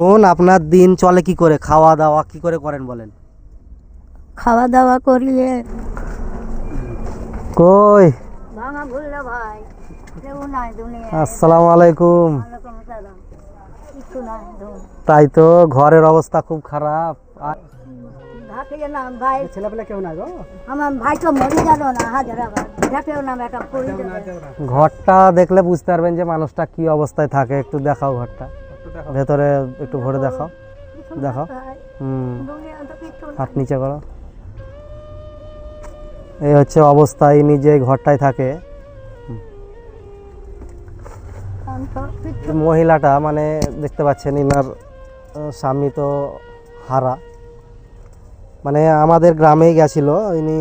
কোন আপনার দিন চলে কি করে? খাওয়া দাওয়া কি করে করেন বলেন? খাওয়া দাওয়া করিয়ে কই? ভাঙা ভুললে ভাই কেউ নাই দুনিয়ায়। আসসালামু আলাইকুম। ওয়ালাইকুম আসসালাম। কিচ্ছু নাই ধুন। তাই তো ঘরের অবস্থা খুব খারাপ। ঘরটা দেখলে বুঝতে পারবেন যে মানুষটা কি অবস্থায় থাকে। একটু দেখাও ঘরটা। ভেতরে একটু ভরে দেখাও। দেখাও। হুম। হাত নিচে করো। এই হচ্ছে অবস্থা ইনি যে ঘরটায় থাকে। মহিলাটা মানে দেখতে পাচ্ছেন ইনার স্বামী তো হারা। মানে আমাদের গ্রামেই গেছিল ইনি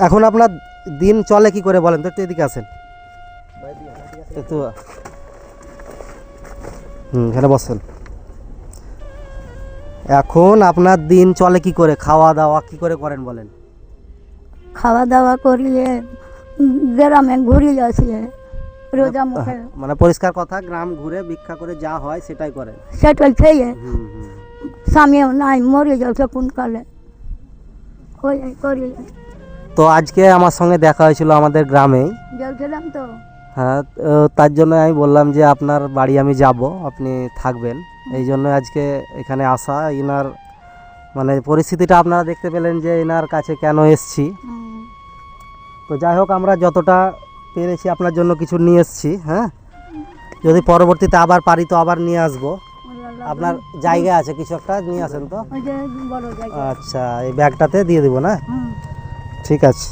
এখন আপনার দিন চলে কি করে বলেন? তো একটু এদিকে আসেন। একটু হুম এখানে বসেন। এখন আপনার দিন চলে কি করে? খাওয়া দাওয়া কি করে করেন বলেন? খাওয়া দাওয়া করিয়ে গ্রামে ঘুরে আসি রোজা মুখে। মানে পরিষ্কার কথা গ্রাম ঘুরে ভিক্ষা করে যা হয় সেটাই করেন। সেটাই খেয়ে স্বামীও নাই মরে যাচ্ছে কোন কালে। ওই করি তো আজকে আমার সঙ্গে দেখা হয়েছিল আমাদের গ্রামেই। গেছিলাম তো। হ্যাঁ তার জন্য আমি বললাম যে আপনার বাড়ি আমি যাব আপনি থাকবেন। এই জন্য আজকে এখানে আসা ইনার মানে পরিস্থিতিটা আপনারা দেখতে পেলেন যে ইনার কাছে কেন এসছি। তো যাই হোক আমরা যতটা পেরেছি আপনার জন্য কিছু নিয়ে এসছি হ্যাঁ? যদি পরবর্তীতে আবার পারি তো আবার নিয়ে আসব। আপনার জায়গা আছে কিছু একটা নিয়ে আসেন তো। আচ্ছা এই ব্যাগটাতে দিয়ে দিব না? ঠিক আছে।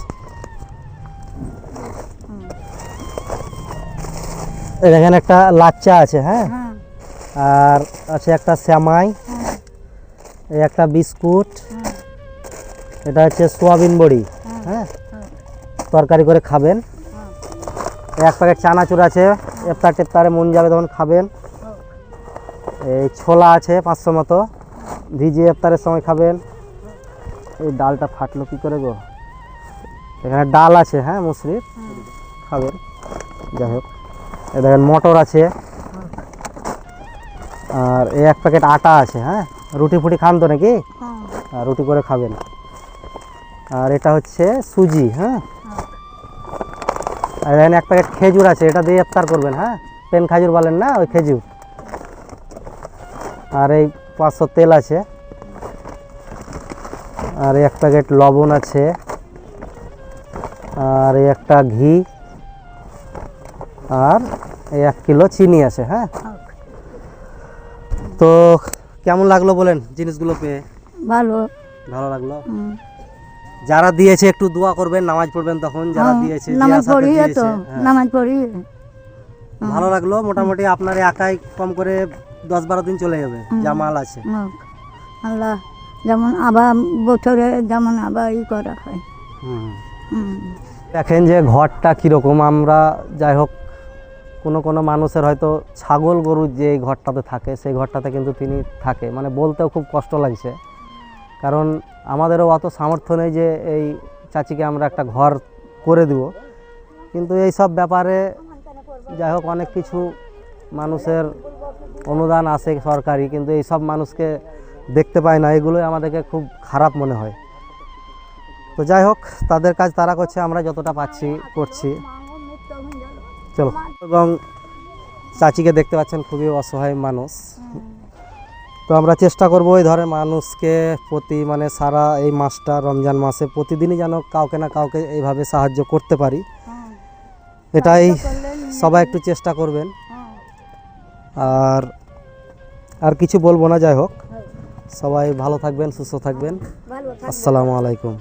এই দেখেন একটা লাচ্চা আছে হ্যাঁ? হ্যাঁ। আর আছে একটা শ্যামাই হ্যাঁ। এই একটা বিস্কুট হ্যাঁ। এটা হচ্ছে সোয়াবিন বড়ি হ্যাঁ তরকারি করে খাবেন। এই এক প্যাকেট চানাচুর আছে ইফতার টেফতারে মন যাবে তখন খাবেন। এই ছোলা আছে পাঁচশো মতো ভিজিয়ে ইফতারের সময় খাবেন। এই ডালটা ফাটলো কী করে গো? এখানে ডাল আছে হ্যাঁ মুসরির খাবেন যাই হোক। দেখেন মটর আছে। আর এই এক প্যাকেট আটা আছে হ্যাঁ? রুটি ফুটি খান তো নাকি? হ্যাঁ। আর রুটি করে খাবেন। আর এটা হচ্ছে সুজি হ্যাঁ? আর এখানে এক প্যাকেট খেজুর আছে এটা দিয়ে ইফতার করবেন হ্যাঁ? পেন খাজুর বলেন না ওই খেজুর। আর এই পাঁচশো তেল আছে। আর এক প্যাকেট লবণ আছে। আর এই একটা ঘি। আর এই এক কিলো চিনি আছে হ্যাঁ। তো কেমন লাগল বলেন জিনিসগুলো পেয়ে? ভালো। ভালো লাগল? যারা দিয়েছে একটু দোয়া করবেন নামাজ পড়বেন তখন যারা হ্যাঁ, দিয়েছে নামাজ পড়ি তো হ্যাঁ। নামাজ পড়ি ভালো লাগল মোটামুটি আপনার একাই কম করে দশ বারো দিন চলে যাবে যা মাল আছে। আল্লাহ যেমন আবার বছরে যেমন আবার ই করা হয়। দেখেন যে ঘরটা কীরকম আমরা যাই হোক কোনো কোনো মানুষের হয়তো ছাগল গরু যে ঘরটাতে থাকে, সেই ঘরটাতে কিন্তু তিনি থাকে। মানে বলতেও খুব কষ্ট লাগছে। কারণ আমাদেরও অত সামর্থ্য নেই যে এই চাচিকে আমরা একটা ঘর করে দিব। কিন্তু এই সব ব্যাপারে যাই হোক অনেক কিছু মানুষের অনুদান আসে সরকারি, কিন্তু এই সব মানুষকে দেখতে পায় না। এগুলোই আমাদেরকে খুব খারাপ মনে হয়। তো যাই হোক, তাদের কাজ তারা করছে, আমরা যতটা পাচ্ছি করছি। চলো। এবং চাচিকে দেখতে পাচ্ছেন খুবই অসহায় মানুষ। তো আমরা চেষ্টা করব এই ধরনের মানুষকে প্রতি মানে সারা এই মাসটা রমজান মাসে প্রতিদিনই যেন কাউকে না কাউকে এইভাবে সাহায্য করতে পারি। হ্যাঁ। এটাই সবাই একটু চেষ্টা করবেন। হ্যাঁ। আর আর কিছু বলব না যাই হোক। সবাই ভালো থাকবেন সুস্থ থাকবেন। আসসালামু আলাইকুম।